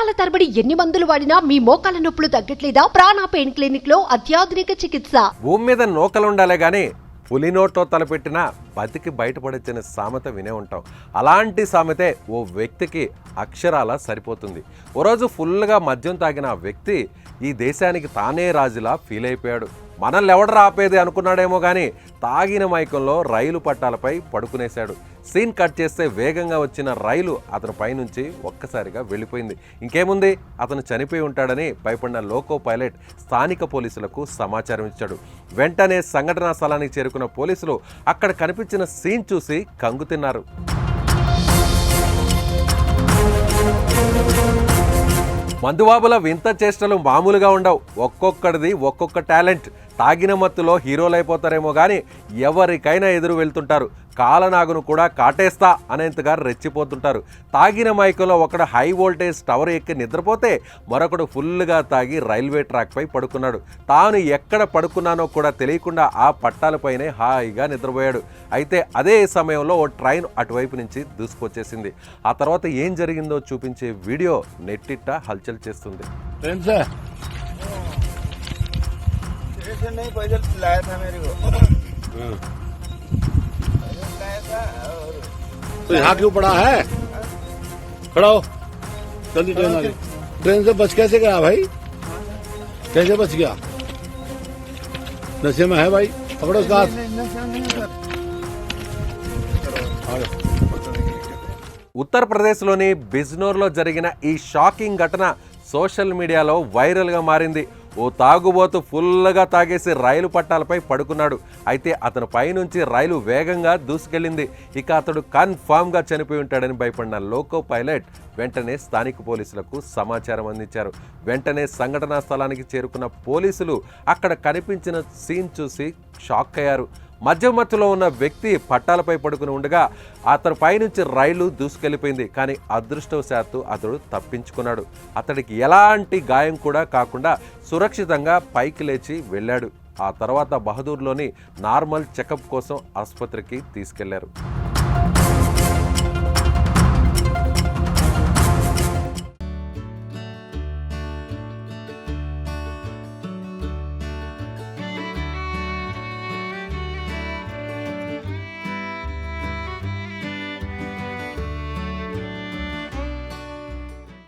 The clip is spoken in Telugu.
సంవత్సరాల తరబడి ఎన్ని మందులు వాడినా మీ మోకాల నొప్పులు తగ్గట్లేదా? ప్రాణ పెయిన్ క్లినిక్లో అత్యాధునిక చికిత్స. భూమి మీద నోకలుండాలే గానీ పులి నోట్లో తలపెట్టిన బతికి బయటపడొచ్చిన సామెత వినే ఉంటాం. అలాంటి సామెతే ఓ వ్యక్తికి అక్షరాల సరిపోతుంది. ఓ రోజు ఫుల్గా మద్యం తాగిన ఆ వ్యక్తి ఈ దేశానికి తానే రాజులా ఫీల్ అయిపోయాడు మనల్ని ఎవడరా ఆపేది అనుకున్నాడేమో కానీ తాగిన మైకంలో రైలు పట్టాలపై పడుకునేశాడు. సీన్ కట్ చేస్తే వేగంగా వచ్చిన రైలు అతని పైనుంచి ఒక్కసారిగా వెళ్ళిపోయింది. ఇంకేముంది? అతను చనిపోయి ఉంటాడని భయపడిన లోకో పైలట్ స్థానిక పోలీసులకు సమాచారం ఇచ్చాడు. వెంటనే సంఘటనా స్థలానికి చేరుకున్న పోలీసులు అక్కడ కనిపించిన సీన్ చూసి కంగు తిన్నారు. మందుబాబుల వింత చేష్టలు మామూలుగా ఉండవు. ఒక్కొక్కడిది ఒక్కొక్క టాలెంట్. తాగిన మత్తులో హీరోలు అయిపోతారేమో కానీ ఎవరికైనా ఎదురు వెళ్తుంటారు. కాలనాగును కూడా కాటేస్తా అనేంతగా రెచ్చిపోతుంటారు. తాగిన మైకలో ఒకడు హై వోల్టేజ్ టవర్ ఎక్కి నిద్రపోతే మరొకడు ఫుల్గా తాగి రైల్వే ట్రాక్పై పడుకున్నాడు. తాను ఎక్కడ పడుకున్నానో కూడా తెలియకుండా ఆ పట్టాలపైనే హాయిగా నిద్రపోయాడు. అయితే అదే సమయంలో ఓ ట్రైన్ అటువైపు నుంచి దూసుకొచ్చేసింది. ఆ తర్వాత ఏం జరిగిందో చూపించే వీడియో నెట్టిట్ట హల్చల్ చేస్తుంది. ट्रेन से स्टेशन नहीं पैदल लाया था मेरे को पैदल लाया था और तो यहाँ क्यों पड़ा है खड़ा हो जल्दी ट्रेन आ गई ट्रेन से बच कैसे गया भाई कैसे बच गया नशे में है भाई पकड़ो उसका हाथ नशा नहीं सर आ जाओ। ఉత్తరప్రదేశ్లోని బిజ్నోర్లో జరిగిన ఈ షాకింగ్ ఘటన సోషల్ మీడియాలో వైరల్గా మారింది ఓ తాగుబోతు ఫుల్గా తాగేసి రైలు పట్టాలపై పడుకున్నాడు. అయితే అతని పైనుంచి రైలు వేగంగా దూసుకెళ్ళింది. ఇక అతడు కన్ఫామ్గా చనిపోయి ఉంటాడని భయపడిన లోకో పైలట్ వెంటనే స్థానిక పోలీసులకు సమాచారం అందించారు. వెంటనే సంఘటనా స్థలానికి చేరుకున్న పోలీసులు అక్కడ కనిపించిన సీన్ చూసి షాక్ అయ్యారు. మధ్య మధ్యలో ఉన్న వ్యక్తి పట్టాలపై పడుకుని ఉండగా అతని పైనుంచి రైలు దూసుకెళ్ళిపోయింది కానీ అదృష్టవశాత్తు అతడు తప్పించుకున్నాడు. అతడికి ఎలాంటి గాయం కూడా కాకుండా సురక్షితంగా పైకి లేచి వెళ్ళాడు. ఆ తర్వాత బహదూర్లోని నార్మల్ చెకప్ కోసం ఆసుపత్రికి తీసుకెళ్ళారు.